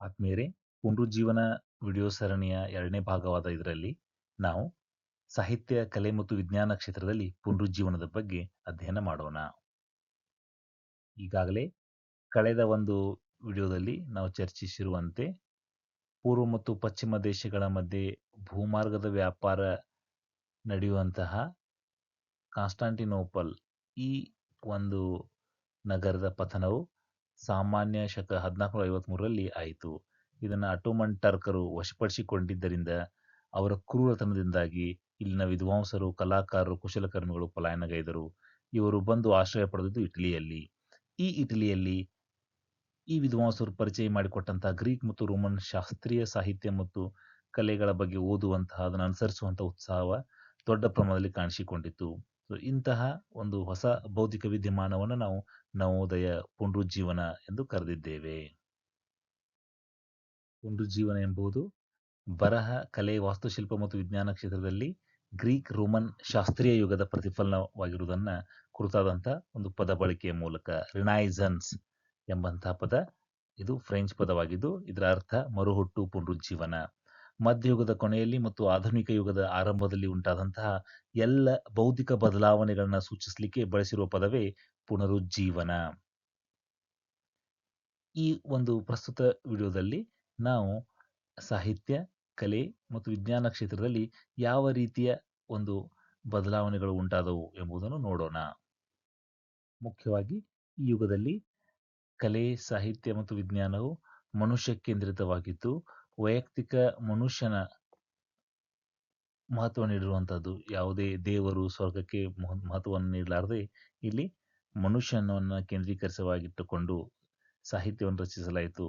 ಆತ್ಮೀಯರೇ ಪುನರುಜ್ಜೀವನ ವಿಡಿಯೋ ಸರಣಿಯ ಎರಡನೇ ಭಾಗವಾದ ಇದರಲ್ಲಿ ನಾವು ಸಾಹಿತ್ಯ, ಕಲೆ ಮತ್ತು ವಿಜ್ಞಾನ ಕ್ಷೇತ್ರದಲ್ಲಿ ಪುನರುಜ್ಜೀವನದ ಬಗ್ಗೆ ಅಧ್ಯಯನ ಮಾಡೋಣ. ಈಗಾಗಲೇ ಕಳೆದ ಒಂದು ವಿಡಿಯೋದಲ್ಲಿ ನಾವು ಚರ್ಚಿಸಿರುವಂತೆ ಪೂರ್ವ ಮತ್ತು ಪಶ್ಚಿಮ ದೇಶಗಳ ಮಧ್ಯೆ ಭೂಮಾರ್ಗದ ವ್ಯಾಪಾರ ನಡೆಯುವಂತಹ ಕಾನ್ಸ್ಟಾಂಟಿನೋಪಲ್ ಈ ಒಂದು ನಗರದ ಪತನವು ಸಾಮಾನ್ಯ ಶಕ ಹದಿನಾಲ್ಕುನೂರ ಐವತ್ತ್ಮೂರರಲ್ಲಿ ಆಯಿತು. ಇದನ್ನು ಅಟೋಮನ್ ಟರ್ಕರು ವಶಪಡಿಸಿಕೊಂಡಿದ್ದರಿಂದ ಅವರ ಕ್ರೂರತನದಿಂದಾಗಿ ಇಲ್ಲಿನ ವಿದ್ವಾಂಸರು, ಕಲಾಕಾರರು, ಕುಶಲಕರ್ಮಿಗಳು ಪಲಾಯನಗೈದರು. ಇವರು ಬಂದು ಆಶ್ರಯ ಪಡೆದಿದ್ದು ಇಟಲಿಯಲ್ಲಿ. ಈ ಇಟಲಿಯಲ್ಲಿ ಈ ವಿದ್ವಾಂಸರು ಪರಿಚಯ ಮಾಡಿಕೊಟ್ಟಂತಹ ಗ್ರೀಕ್ ಮತ್ತು ರೋಮನ್ ಶಾಸ್ತ್ರೀಯ ಸಾಹಿತ್ಯ ಮತ್ತು ಕಲೆಗಳ ಬಗ್ಗೆ ಓದುವಂತಹ, ಅದನ್ನು ಅನುಸರಿಸುವಂತಹ ಉತ್ಸಾಹ ದೊಡ್ಡ ಪ್ರಮಾಣದಲ್ಲಿ ಕಾಣಿಸಿಕೊಂಡಿತ್ತು. ಸೊ ಇಂತಹ ಒಂದು ಹೊಸ ಬೌದ್ಧಿಕ ವಿದ್ಯಮಾನವನ್ನು ನಾವು ನವೋದಯ ಪುನರುಜ್ಜೀವನ ಎಂದು ಕರೆದಿದ್ದೇವೆ. ಪುನರುಜ್ಜೀವನ ಎಂಬುದು ಬರಹ, ಕಲೆ, ವಾಸ್ತುಶಿಲ್ಪ ಮತ್ತು ವಿಜ್ಞಾನ ಕ್ಷೇತ್ರದಲ್ಲಿ ಗ್ರೀಕ್, ರೋಮನ್ ಶಾಸ್ತ್ರೀಯ ಯುಗದ ಪ್ರತಿಫಲನವಾಗಿರುವುದನ್ನು ಕುರಿತಾದಂಥ ಒಂದು ಪದ ಬಳಕೆಯ ಮೂಲಕ ರಿನೈಸನ್ಸ್ ಎಂಬಂತಹ ಪದ. ಇದು ಫ್ರೆಂಚ್ ಪದವಾಗಿದ್ದು, ಇದರ ಅರ್ಥ ಮರುಹುಟ್ಟು ಪುನರುಜ್ಜೀವನ ಮಧ್ಯಯುಗದ ಕೊನೆಯಲ್ಲಿ ಮತ್ತು ಆಧುನಿಕ ಯುಗದ ಆರಂಭದಲ್ಲಿ ಉಂಟಾದಂತಹ ಎಲ್ಲ ಬೌದ್ಧಿಕ ಬದಲಾವಣೆಗಳನ್ನ ಸೂಚಿಸಲಿಕ್ಕೆ ಬಳಸಿರುವ ಪದವೇ ಪುನರುಜ್ಜೀವನ. ಈ ಒಂದು ಪ್ರಸ್ತುತ ವಿಡಿಯೋದಲ್ಲಿ ನಾವು ಸಾಹಿತ್ಯ, ಕಲೆ ಮತ್ತು ವಿಜ್ಞಾನ ಕ್ಷೇತ್ರದಲ್ಲಿ ಯಾವ ರೀತಿಯ ಒಂದು ಬದಲಾವಣೆಗಳು ಉಂಟಾದವು ಎಂಬುದನ್ನು ನೋಡೋಣ. ಮುಖ್ಯವಾಗಿ ಈ ಯುಗದಲ್ಲಿ ಕಲೆ, ಸಾಹಿತ್ಯ ಮತ್ತು ವಿಜ್ಞಾನವು ಮನುಷ್ಯ ಕೇಂದ್ರಿತವಾಗಿದ್ದು ವೈಯಕ್ತಿಕ ಮನುಷ್ಯನ ಮಹತ್ವ ನೀಡಿರುವಂಥದ್ದು ಯಾವುದೇ ದೇವರು ಸ್ವರ್ಗಕ್ಕೆ ಮಹತ್ವವನ್ನು ನೀಡಲಾರದೆ ಇಲ್ಲಿ ಮನುಷ್ಯನನ್ನು ಕೇಂದ್ರೀಕರಿಸವಾಗಿಟ್ಟುಕೊಂಡು ಸಾಹಿತ್ಯವನ್ನು ರಚಿಸಲಾಯಿತು.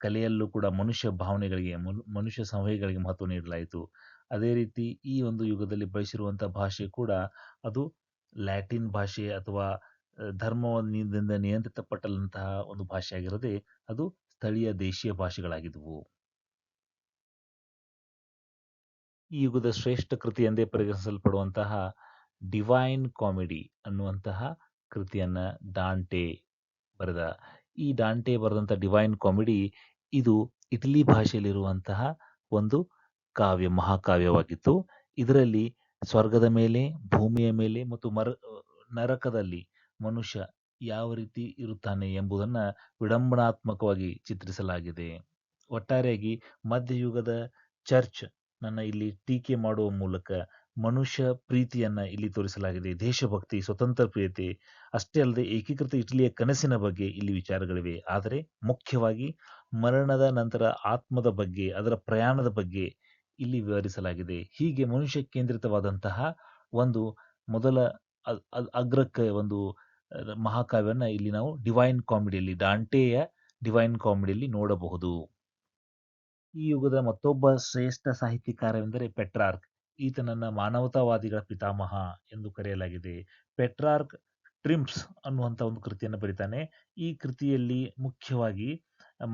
ಕಲೆಯಲ್ಲೂ ಕೂಡ ಮನುಷ್ಯ ಭಾವನೆಗಳಿಗೆ ಮನುಷ್ಯ ಸಂವೇಗಳಿಗೆ ಮಹತ್ವ ನೀಡಲಾಯಿತು. ಅದೇ ರೀತಿ ಈ ಒಂದು ಯುಗದಲ್ಲಿ ಬಳಸಿರುವಂಥ ಭಾಷೆ ಕೂಡ ಅದು ಲ್ಯಾಟಿನ್ ಭಾಷೆ ಅಥವಾ ಧರ್ಮದಿಂದ ನಿಯಂತ್ರಿತಪಟ್ಟಂತಹ ಒಂದು ಭಾಷೆಯಾಗಿರದೆ ಅದು ಸ್ಥಳೀಯ ದೇಶೀಯ ಭಾಷೆಗಳಾಗಿದ್ದವು ಈ ಯುಗದ ಶ್ರೇಷ್ಠ ಕೃತಿ ಎಂದೇ ಪರಿಗಣಿಸಲ್ಪಡುವಂತಹ ಡಿವೈನ್ ಕಾಮಿಡಿ ಅನ್ನುವಂತಹ ಕೃತಿಯನ್ನ ಡಾಂಟೆ ಬರೆದ. ಈ ಡಾಂಟೆ ಬರೆದಂಥ ಡಿವೈನ್ ಕಾಮಿಡಿ ಇದು ಇಟಲಿ ಭಾಷೆಯಲ್ಲಿರುವಂತಹ ಒಂದು ಕಾವ್ಯ, ಮಹಾಕಾವ್ಯವಾಗಿತ್ತು. ಇದರಲ್ಲಿ ಸ್ವರ್ಗದ ಮೇಲೆ, ಭೂಮಿಯ ಮೇಲೆ ಮತ್ತು ಮರ, ನರಕದಲ್ಲಿ ಮನುಷ್ಯ ಯಾವ ರೀತಿ ಇರುತ್ತಾನೆ ಎಂಬುದನ್ನ ವಿಡಂಬನಾತ್ಮಕವಾಗಿ ಚಿತ್ರಿಸಲಾಗಿದೆ. ಒಟ್ಟಾರೆಯಾಗಿ ಮಧ್ಯಯುಗದ ಚರ್ಚ್ ನನ್ನ ಇಲ್ಲಿ ಟೀಕೆ ಮಾಡುವ ಮೂಲಕ ಮನುಷ್ಯ ಪ್ರೀತಿಯನ್ನ ಇಲ್ಲಿ ತೋರಿಸಲಾಗಿದೆ. ದೇಶಭಕ್ತಿ, ಸ್ವತಂತ್ರ ಪ್ರೀತಿ, ಅಷ್ಟೇ ಅಲ್ಲದೆ ಏಕೀಕೃತ ಇಟಲಿಯ ಕನಸಿನ ಬಗ್ಗೆ ಇಲ್ಲಿ ವಿಚಾರಗಳಿವೆ. ಆದರೆ ಮುಖ್ಯವಾಗಿ ಮರಣದ ನಂತರ ಆತ್ಮದ ಬಗ್ಗೆ, ಅದರ ಪ್ರಯಾಣದ ಬಗ್ಗೆ ಇಲ್ಲಿ ವಿವರಿಸಲಾಗಿದೆ. ಹೀಗೆ ಮನುಷ್ಯ ಕೇಂದ್ರಿತವಾದಂತಹ ಒಂದು ಮೊದಲ ಅಗ್ರಕ್ಕೆ ಒಂದು ಮಹಾಕಾವ್ಯನ ಇಲ್ಲಿ ನಾವು ಡಿವೈನ್ ಕಾಮಿಡಿಯಲ್ಲಿ ಡಾಂಟೆಯ ಡಿವೈನ್ ಕಾಮಿಡಿಯಲ್ಲಿ ನೋಡಬಹುದು. ಈ ಯುಗದ ಮತ್ತೊಬ್ಬ ಶ್ರೇಷ್ಠ ಸಾಹಿತ್ಯಕಾರವೆಂದರೆ ಪೆಟ್ರಾರ್ಕ್. ಈತನನ್ನ ಮಾನವತಾವಾದಿಗಳ ಪಿತಾಮಹ ಎಂದು ಕರೆಯಲಾಗಿದೆ. ಪೆಟ್ರಾರ್ಕ್ ಟ್ರಿಮ್ಸ್ ಅನ್ನುವಂಥ ಒಂದು ಕೃತಿಯನ್ನು ಬರೀತಾನೆ. ಈ ಕೃತಿಯಲ್ಲಿ ಮುಖ್ಯವಾಗಿ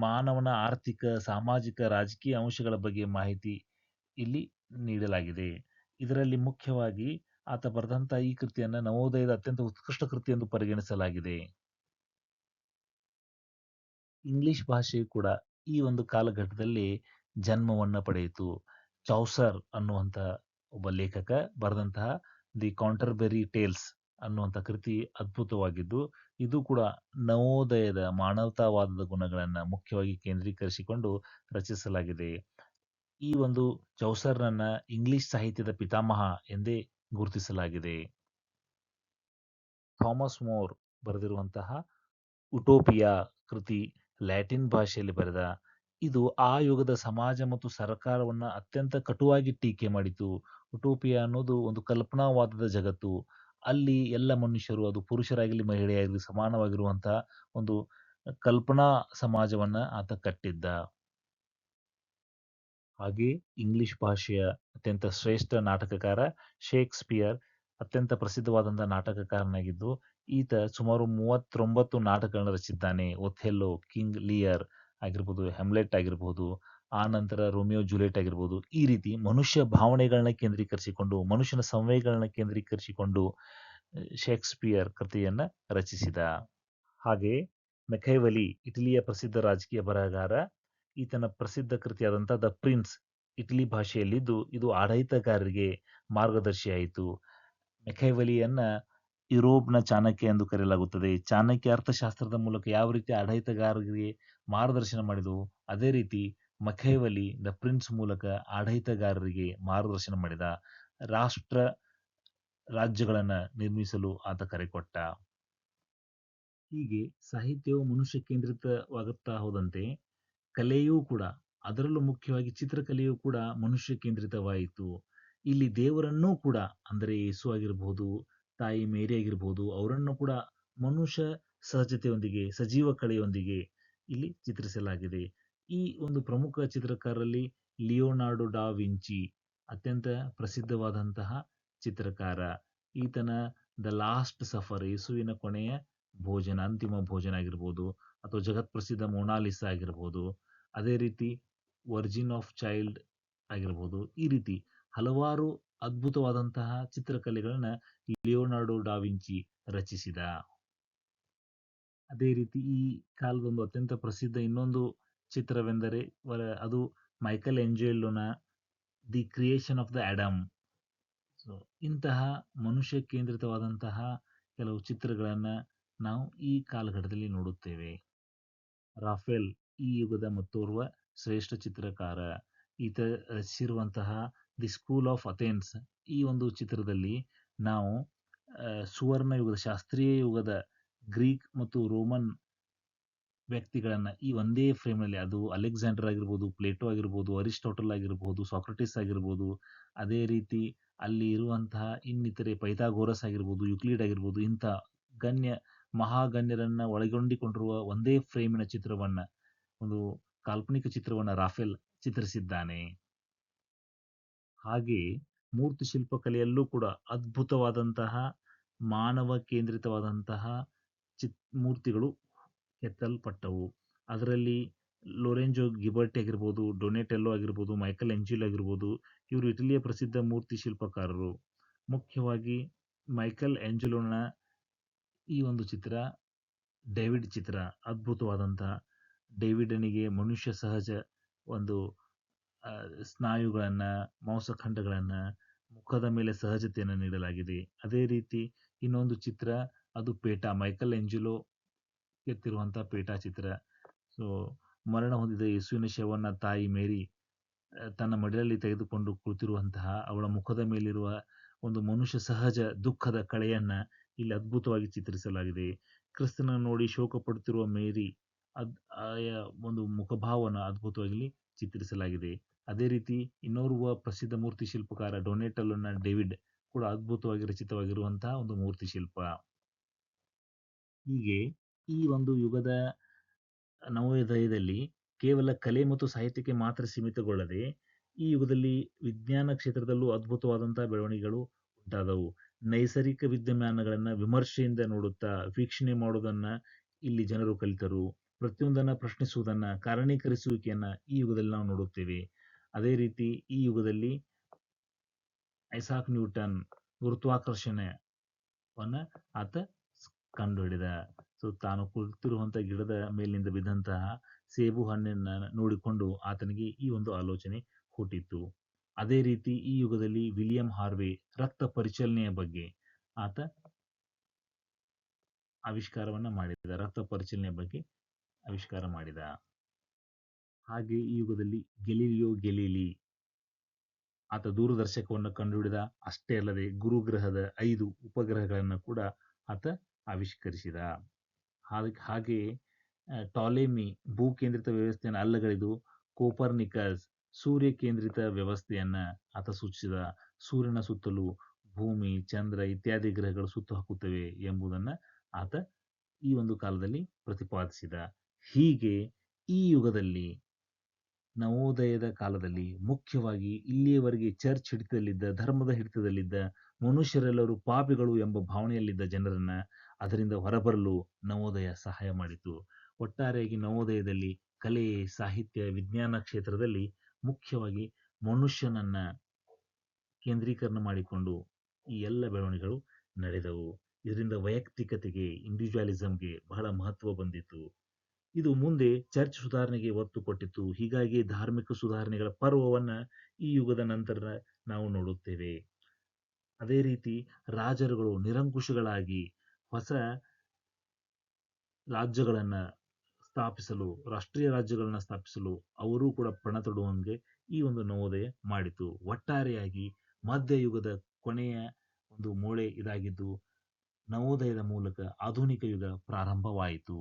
ಮಾನವನ ಆರ್ಥಿಕ, ಸಾಮಾಜಿಕ, ರಾಜಕೀಯ ಅಂಶಗಳ ಬಗ್ಗೆ ಮಾಹಿತಿ ಇಲ್ಲಿ ನೀಡಲಾಗಿದೆ. ಇದರಲ್ಲಿ ಮುಖ್ಯವಾಗಿ ಆತ ಬರೆದಂಥ ಈ ಕೃತಿಯನ್ನು ನವೋದಯದ ಅತ್ಯಂತ ಉತ್ಕೃಷ್ಟ ಕೃತಿ ಎಂದು ಪರಿಗಣಿಸಲಾಗಿದೆ. ಇಂಗ್ಲಿಷ್ ಭಾಷೆಯು ಕೂಡ ಈ ಒಂದು ಕಾಲಘಟ್ಟದಲ್ಲಿ ಜನ್ಮವನ್ನ ಪಡೆಯಿತು. ಚೌಸರ್ ಅನ್ನುವಂಥ ಒಬ್ಬ ಲೇಖಕ ಬರೆದಂತಹ ದಿ ಕಾಂಟರ್ಬೆರಿ ಟೇಲ್ಸ್ ಅನ್ನುವಂಥ ಕೃತಿ ಅದ್ಭುತವಾಗಿದ್ದು, ಇದು ಕೂಡ ನವೋದಯದ ಮಾನವತಾವಾದದ ಗುಣಗಳನ್ನು ಮುಖ್ಯವಾಗಿ ಕೇಂದ್ರೀಕರಿಸಿಕೊಂಡು ರಚಿಸಲಾಗಿದೆ. ಈ ಒಂದು ಚೌಸರ್ನನ್ನ ಇಂಗ್ಲಿಷ್ ಸಾಹಿತ್ಯದ ಪಿತಾಮಹ ಎಂದೇ ಗುರುತಿಸಲಾಗಿದೆ. ಥಾಮಸ್ ಮೋರ್ ಬರೆದಿರುವಂತಹ ಉಟೋಪಿಯಾ ಕೃತಿ ಲ್ಯಾಟಿನ್ ಭಾಷೆಯಲ್ಲಿ ಬರೆದ, ಇದು ಆ ಯುಗದ ಸಮಾಜ ಮತ್ತು ಸರ್ಕಾರವನ್ನು ಅತ್ಯಂತ ಕಟುವಾಗಿ ಟೀಕೆ ಮಾಡಿತು. ಉಟೋಪಿಯಾ ಅನ್ನೋದು ಒಂದು ಕಲ್ಪನಾವಾದದ ಜಗತ್ತು. ಅಲ್ಲಿ ಎಲ್ಲ ಮನುಷ್ಯರು, ಅದು ಪುರುಷರಾಗಲಿ ಮಹಿಳೆಯಾಗಲಿ ಸಮಾನವಾಗಿರುವಂತಹ ಒಂದು ಕಲ್ಪನಾ ಸಮಾಜವನ್ನ ಆತ ಕಟ್ಟಿದ್ದ. ಹಾಗೆ ಇಂಗ್ಲಿಷ್ ಭಾಷೆಯ ಅತ್ಯಂತ ಶ್ರೇಷ್ಠ ನಾಟಕಕಾರ ಶೇಕ್ಸ್ಪಿಯರ್ ಅತ್ಯಂತ ಪ್ರಸಿದ್ಧವಾದಂತಹ ನಾಟಕಕಾರನಾಗಿದ್ದು ಈತ ಸುಮಾರು ಮೂವತ್ತೊಂಬತ್ತು ನಾಟಕಗಳನ್ನು ರಚಿಸಿದ್ದಾನೆ ಒಥೆಲ್ಲೋ, ಕಿಂಗ್ ಲಿಯರ್ ಆಗಿರ್ಬೋದು ಹೆಮ್ಲೆಟ್ ಆಗಿರ್ಬೋದು, ಆ ನಂತರ ರೋಮಿಯೋ ಜೂಲಿಯಟ್ ಆಗಿರ್ಬೋದು, ಈ ರೀತಿ ಮನುಷ್ಯ ಭಾವನೆಗಳನ್ನ ಕೇಂದ್ರೀಕರಿಸಿಕೊಂಡು, ಮನುಷ್ಯನ ಸಂವೇಗಗಳನ್ನ ಕೇಂದ್ರೀಕರಿಸಿಕೊಂಡು ಶೇಕ್ಸ್ಪಿಯರ್ ಕೃತಿಯನ್ನ ರಚಿಸಿದ. ಹಾಗೆ ಮೆಖೈವಲಿ, ಇಟಲಿಯ ಪ್ರಸಿದ್ಧ ರಾಜಕೀಯ ಬರಹಗಾರ, ಈತನ ಪ್ರಸಿದ್ಧ ಕೃತಿಯಾದಂಥ ದ ಪ್ರಿನ್ಸ್ ಇಟಲಿ ಭಾಷೆಯಲ್ಲಿದ್ದು, ಇದು ಆಡಳಿತಗಾರರಿಗೆ ಮಾರ್ಗದರ್ಶಿಯಾಯಿತು. ಮೆಖೈವಲಿಯನ್ನ ಯುರೋಪ್ನ ಚಾಣಕ್ಯ ಎಂದು ಕರೆಯಲಾಗುತ್ತದೆ. ಚಾಣಕ್ಯ ಅರ್ಥಶಾಸ್ತ್ರದ ಮೂಲಕ ಯಾವ ರೀತಿ ಆಡಳಿತಗಾರರಿಗೆ ಮಾರ್ಗದರ್ಶನ ಮಾಡಿದವು ಅದೇ ರೀತಿ ಮಖೇವಲಿ ದ ಪ್ರಿನ್ಸ್ ಮೂಲಕ ಆಡಳಿತಗಾರರಿಗೆ ಮಾರ್ಗದರ್ಶನ ಮಾಡಿದ ರಾಷ್ಟ್ರ ರಾಜ್ಯಗಳನ್ನು ನಿರ್ಮಿಸಲು ಆತ ಕರೆ ಕೊಟ್ಟ ಹೀಗೆ ಸಾಹಿತ್ಯವು ಮನುಷ್ಯ ಕೇಂದ್ರಿತವಾಗುತ್ತಾ ಹೋದಂತೆ ಕಲೆಯೂ ಕೂಡ, ಅದರಲ್ಲೂ ಮುಖ್ಯವಾಗಿ ಚಿತ್ರಕಲೆಯೂ ಕೂಡ ಮನುಷ್ಯ ಕೇಂದ್ರಿತವಾಯಿತು. ಇಲ್ಲಿ ದೇವರನ್ನೂ ಕೂಡ, ಅಂದರೆ ಯೇಸು ಆಗಿರಬಹುದು ತಾಯಿ ಮೇರಿ ಆಗಿರಬಹುದು ಅವರನ್ನು ಕೂಡ ಮನುಷ್ಯ ಸಹಜತೆಯೊಂದಿಗೆ, ಸಜೀವ ಕಲೆಯೊಂದಿಗೆ ಇಲ್ಲಿ ಚಿತ್ರಿಸಲಾಗಿದೆ. ಈ ಒಂದು ಪ್ರಮುಖ ಚಿತ್ರಕಾರರಲ್ಲಿ ಲಿಯೋನಾರ್ಡೋ ಡಾ ವಿಂಚಿ, ಅತ್ಯಂತ ಪ್ರಸಿದ್ಧವಾದಂತಹ ಚಿತ್ರಕಾರ. ಈತನ ದ ಲಾಸ್ಟ್ ಸಫರ್, ಯೇಸುವಿನ ಕೊನೆಯ ಭೋಜನ, ಅಂತಿಮ ಭೋಜನ ಆಗಿರ್ಬೋದು, ಅಥವಾ ಜಗತ್ ಪ್ರಸಿದ್ಧ ಮೊನಾಲಿಸಾ ಆಗಿರ್ಬೋದು, ಅದೇ ರೀತಿ ವರ್ಜಿನ್ ಆಫ್ ಚೈಲ್ಡ್ ಆಗಿರ್ಬೋದು, ಈ ರೀತಿ ಹಲವಾರು ಅದ್ಭುತವಾದಂತಹ ಚಿತ್ರಕಲೆಗಳನ್ನ ಲಿಯೋನಾರ್ಡೋ ಡಾವಿಂಚಿ ರಚಿಸಿದ. ಅದೇ ರೀತಿ ಈ ಕಾಲದೊಂದು ಅತ್ಯಂತ ಪ್ರಸಿದ್ಧ ಇನ್ನೊಂದು ಚಿತ್ರವೆಂದರೆ ಅದು Michael ಎಂಜೆಲೋನ the creation of the Adam so, ಇಂತಹ ಮನುಷ್ಯ ಕೇಂದ್ರಿತವಾದಂತಹ ಕೆಲವು ಚಿತ್ರಗಳನ್ನು ನಾವು ಈ ಕಾಲಘಟ್ಟದಲ್ಲಿ ನೋಡುತ್ತೇವೆ. ರಾಫೆಲ್ ಈ ಯುಗದ ಮತ್ತೋರ್ವ ಶ್ರೇಷ್ಠ ಚಿತ್ರಕಾರ. ಈತ ರಚಿಸಿರುವಂತಹ ದಿ ಸ್ಕೂಲ್ ಆಫ್ ಅಥೆನ್ಸ್ ಈ ಒಂದು ಚಿತ್ರದಲ್ಲಿ ನಾವು ಸುವರ್ಣ ಯುಗದ, ಶಾಸ್ತ್ರೀಯ ಯುಗದ ಗ್ರೀಕ್ ಮತ್ತು ರೋಮನ್ ವ್ಯಕ್ತಿಗಳನ್ನು ಈ ಒಂದೇ ಫ್ರೇಮ್ನಲ್ಲಿ ಅದು ಅಲೆಕ್ಸಾಂಡರ್ ಆಗಿರ್ಬೋದು, ಪ್ಲೇಟೋ ಆಗಿರ್ಬೋದು, ಅರಿಸ್ಟೋಟಲ್ ಆಗಿರ್ಬೋದು, ಸಾಕ್ರಟಿಸ್ ಆಗಿರ್ಬೋದು, ಅದೇ ರೀತಿ ಅಲ್ಲಿ ಇರುವಂತಹ ಇನ್ನಿತರೆ ಪೈಥಾಗೋರಸ್ ಆಗಿರ್ಬೋದು, ಯುಕ್ಲೀಡ್ ಆಗಿರ್ಬೋದು, ಇಂಥ ಗಣ್ಯ, ಮಹಾಗಣ್ಯರನ್ನು ಒಳಗೊಂಡಿಕೊಂಡಿರುವ ಒಂದೇ ಫ್ರೇಮಿನ ಚಿತ್ರವನ್ನ, ಒಂದು ಕಾಲ್ಪನಿಕ ಚಿತ್ರವನ್ನ ರಾಫೆಲ್ ಚಿತ್ರಿಸಿದ್ದಾನೆ. ಹಾಗೆ ಮೂರ್ತಿ ಶಿಲ್ಪಕಲೆಯಲ್ಲೂ ಕೂಡ ಅದ್ಭುತವಾದಂತಹ, ಮಾನವ ಕೇಂದ್ರಿತವಾದಂತಹ ಚಿತ್, ಮೂರ್ತಿಗಳು ಕೆತ್ತಲ್ಪಟ್ಟವು. ಅದರಲ್ಲಿ ಲೊರೆಂಜೋ ಗಿಬರ್ಟಿ ಆಗಿರ್ಬೋದು, ಡೊನೆಟೆಲ್ಲೋ ಆಗಿರ್ಬೋದು ಮೈಕಲ್ ಎಂಜಿಲ್ ಆಗಿರ್ಬೋದು, ಇವರು ಇಟಲಿಯ ಪ್ರಸಿದ್ಧ ಮೂರ್ತಿ ಶಿಲ್ಪಕಾರರು. ಮುಖ್ಯವಾಗಿ ಮೈಕಲ್ ಎಂಜಲೋನ ಈ ಒಂದು ಚಿತ್ರ, ಡೇವಿಡ್ ಚಿತ್ರ, ಅದ್ಭುತವಾದಂತಹ, ಡೇವಿಡನಿಗೆ ಮನುಷ್ಯ ಸಹಜ ಒಂದು ಸ್ನಾಯುಗಳನ್ನು, ಮಾಂಸಖಂಡಗಳನ್ನು, ಮುಖದ ಮೇಲೆ ಸಹಜತೆಯನ್ನು ನೀಡಲಾಗಿದೆ. ಅದೇ ರೀತಿ ಇನ್ನೊಂದು ಚಿತ್ರ, ಅದು ಪೇಟಾ, ಮೈಕಲ್ ಎಂಜುಲೋ ಕೆತ್ತಿರುವಂತಹ ಪೇಟಾ ಚಿತ್ರ. ಸೊ, ಮರಣ ಹೊಂದಿದ ಯೇಸುವಿನ ಶವವನ್ನು ತಾಯಿ ಮೇರಿ ತನ್ನ ಮಡಿಲಲ್ಲಿ ತೆಗೆದುಕೊಂಡು ಕುಳಿತಿರುವಂತಹ, ಅವಳ ಮುಖದ ಮೇಲಿರುವ ಒಂದು ಮನುಷ್ಯ ಸಹಜ ದುಃಖದ ಕಳೆಯನ್ನು ಇಲ್ಲಿ ಅದ್ಭುತವಾಗಿ ಚಿತ್ರಿಸಲಾಗಿದೆ. ಕ್ರಿಸ್ತನ ನೋಡಿ ಶೋಕ ಪಡುತ್ತಿರುವ ಮೇರಿ ಅದ್ ಆಯ ಒಂದು ಮುಖಭಾವನ ಅದ್ಭುತವಾಗಿ ಚಿತ್ರಿಸಲಾಗಿದೆ. ಅದೇ ರೀತಿ ಇನ್ನೋರ್ವ ಪ್ರಸಿದ್ಧ ಮೂರ್ತಿ ಶಿಲ್ಪಕಾರ ಡೊನೆಟಲ್ಲೋನ ಡೇವಿಡ್ ಕೂಡ ಅದ್ಭುತವಾಗಿ ರಚಿತವಾಗಿರುವಂತಹ ಒಂದು ಮೂರ್ತಿ ಶಿಲ್ಪ. ಹೀಗೆ ಈ ಒಂದು ಯುಗದ ನವೋದಯದಲ್ಲಿ ಕೇವಲ ಕಲೆ ಮತ್ತು ಸಾಹಿತ್ಯಕ್ಕೆ ಮಾತ್ರ ಸೀಮಿತಗೊಳ್ಳದೆ ಈ ಯುಗದಲ್ಲಿ ವಿಜ್ಞಾನ ಕ್ಷೇತ್ರದಲ್ಲೂ ಅದ್ಭುತವಾದಂತಹ ಬೆಳವಣಿಗೆಗಳು ಉಂಟಾದವು. ನೈಸರ್ಗಿಕ ವಿದ್ಯಮಾನಗಳನ್ನ ವಿಮರ್ಶೆಯಿಂದ ನೋಡುತ್ತಾ ವೀಕ್ಷಣೆ ಮಾಡೋದನ್ನ ಇಲ್ಲಿ ಜನರು ಕಲಿತರು. ಪ್ರತಿಯೊಂದನ್ನ ಪ್ರಶ್ನಿಸುವುದನ್ನ, ಕಾರಣೀಕರಿಸುವಿಕೆಯನ್ನ ಈ ಯುಗದಲ್ಲಿ ನಾವು ನೋಡುತ್ತೇವೆ. ಅದೇ ರೀತಿ ಈ ಯುಗದಲ್ಲಿ ಐಸಾಕ್ ನ್ಯೂಟನ್ ಗುರುತ್ವಾಕರ್ಷಣೆಯನ್ನು ಆತ ಕಂಡುಹಿಡಿದ. ಸೊ, ತಾನು ಕುಳಿತಿರುವಂತ ಗಿಡದ ಮೇಲಿನಿಂದ ಬಿದ್ದಂತಹ ಸೇಬು ಹಣ್ಣನ್ನ ನೋಡಿಕೊಂಡು ಆತನಿಗೆ ಈ ಒಂದು ಆಲೋಚನೆ ಹುಟ್ಟಿತ್ತು. ಅದೇ ರೀತಿ ಈ ಯುಗದಲ್ಲಿ ವಿಲಿಯಂ ಹಾರ್ವೆ ರಕ್ತ ಪರಿಚಲನೆಯ ಬಗ್ಗೆ ಆತ ಆವಿಷ್ಕಾರವನ್ನ ಮಾಡಿದ. ರಕ್ತ ಪರಿಚಲನೆಯ ಬಗ್ಗೆ ಆವಿಷ್ಕಾರ ಮಾಡಿದ. ಹಾಗೆ ಈ ಯುಗದಲ್ಲಿ ಗೆಲಿಲಿಯೋ ಗೆಲೀಲಿ. ಆತ ದೂರದರ್ಶಕವನ್ನು ಕಂಡುಹಿಡಿದ. ಅಷ್ಟೇ ಅಲ್ಲದೆ ಗುರುಗ್ರಹದ ಐದು ಉಪಗ್ರಹಗಳನ್ನು ಕೂಡ ಆತ ಆವಿಷ್ಕರಿಸಿದ. ಹಾಗೆ ಹಾಗೆಯೇ ಭೂ ಟಾಲೆಮಿ ಭೂಕೇಂದ್ರಿತ ವ್ಯವಸ್ಥೆಯನ್ನು ಅಲ್ಲಗಳಿದು ಕೋಪರ್ನಿಕಸ್ ಸೂರ್ಯ ಕೇಂದ್ರಿತ ವ್ಯವಸ್ಥೆಯನ್ನ ಆತ ಸೂಚಿಸಿದ. ಸೂರ್ಯನ ಸುತ್ತಲೂ ಭೂಮಿ, ಚಂದ್ರ ಇತ್ಯಾದಿ ಗ್ರಹಗಳು ಸುತ್ತು ಹಾಕುತ್ತವೆ ಎಂಬುದನ್ನ ಆತ ಈ ಒಂದು ಕಾಲದಲ್ಲಿ ಪ್ರತಿಪಾದಿಸಿದ. ಹೀಗೆ ಈ ಯುಗದಲ್ಲಿ ನವೋದಯದ ಕಾಲದಲ್ಲಿ ಮುಖ್ಯವಾಗಿ ಇಲ್ಲಿಯವರೆಗೆ ಚರ್ಚ್ ಹಿಡಿತದಲ್ಲಿದ್ದ, ಧರ್ಮದ ಹಿಡಿತದಲ್ಲಿದ್ದ, ಮನುಷ್ಯರೆಲ್ಲರೂ ಪಾಪಿಗಳು ಎಂಬ ಭಾವನೆಯಲ್ಲಿದ್ದ ಜನರನ್ನ ಅದರಿಂದ ಹೊರಬರಲು ನವೋದಯ ಸಹಾಯ ಮಾಡಿತು. ಒಟ್ಟಾರೆಯಾಗಿ ನವೋದಯದಲ್ಲಿ ಕಲೆ, ಸಾಹಿತ್ಯ, ವಿಜ್ಞಾನ ಕ್ಷೇತ್ರದಲ್ಲಿ ಮುಖ್ಯವಾಗಿ ಮನುಷ್ಯನನ್ನ ಕೇಂದ್ರೀಕರಣ ಮಾಡಿಕೊಂಡು ಈ ಎಲ್ಲ ಬೆಳವಣಿಗೆಗಳು ನಡೆದವು. ಇದರಿಂದ ವೈಯಕ್ತಿಕತೆಗೆ ಇಂಡಿವಿಜುವಲಿಸಂಗೆ ಬಹಳ ಮಹತ್ವ ಬಂದಿತು ಇದು ಮುಂದೆ ಚರ್ಚ್ ಸುಧಾರಣೆಗೆ ಒತ್ತು ಕೊಟ್ಟಿತು. ಹೀಗಾಗಿ ಧಾರ್ಮಿಕ ಸುಧಾರಣೆಗಳ ಪರ್ವವನ್ನು ಈ ಯುಗದ ನಂತರ ನಾವು ನೋಡುತ್ತೇವೆ. ಅದೇ ರೀತಿ ರಾಜರುಗಳು ನಿರಂಕುಶಗಳಾಗಿ ಹೊಸ ರಾಜ್ಯಗಳನ್ನು ಸ್ಥಾಪಿಸಲು, ರಾಷ್ಟ್ರೀಯ ರಾಜ್ಯಗಳನ್ನು ಸ್ಥಾಪಿಸಲು ಅವರೂ ಕೂಡ ಪಣ ತೊಡುವಂಗೆ ಈ ಒಂದು ನವೋದಯ ಮಾಡಿತು. ಒಟ್ಟಾರೆಯಾಗಿ ಮಧ್ಯಯುಗದ ಕೊನೆಯ ಒಂದು ಮೂಳೆ ಇದಾಗಿದ್ದು, ನವೋದಯದ ಮೂಲಕ ಆಧುನಿಕ ಯುಗ ಪ್ರಾರಂಭವಾಯಿತು.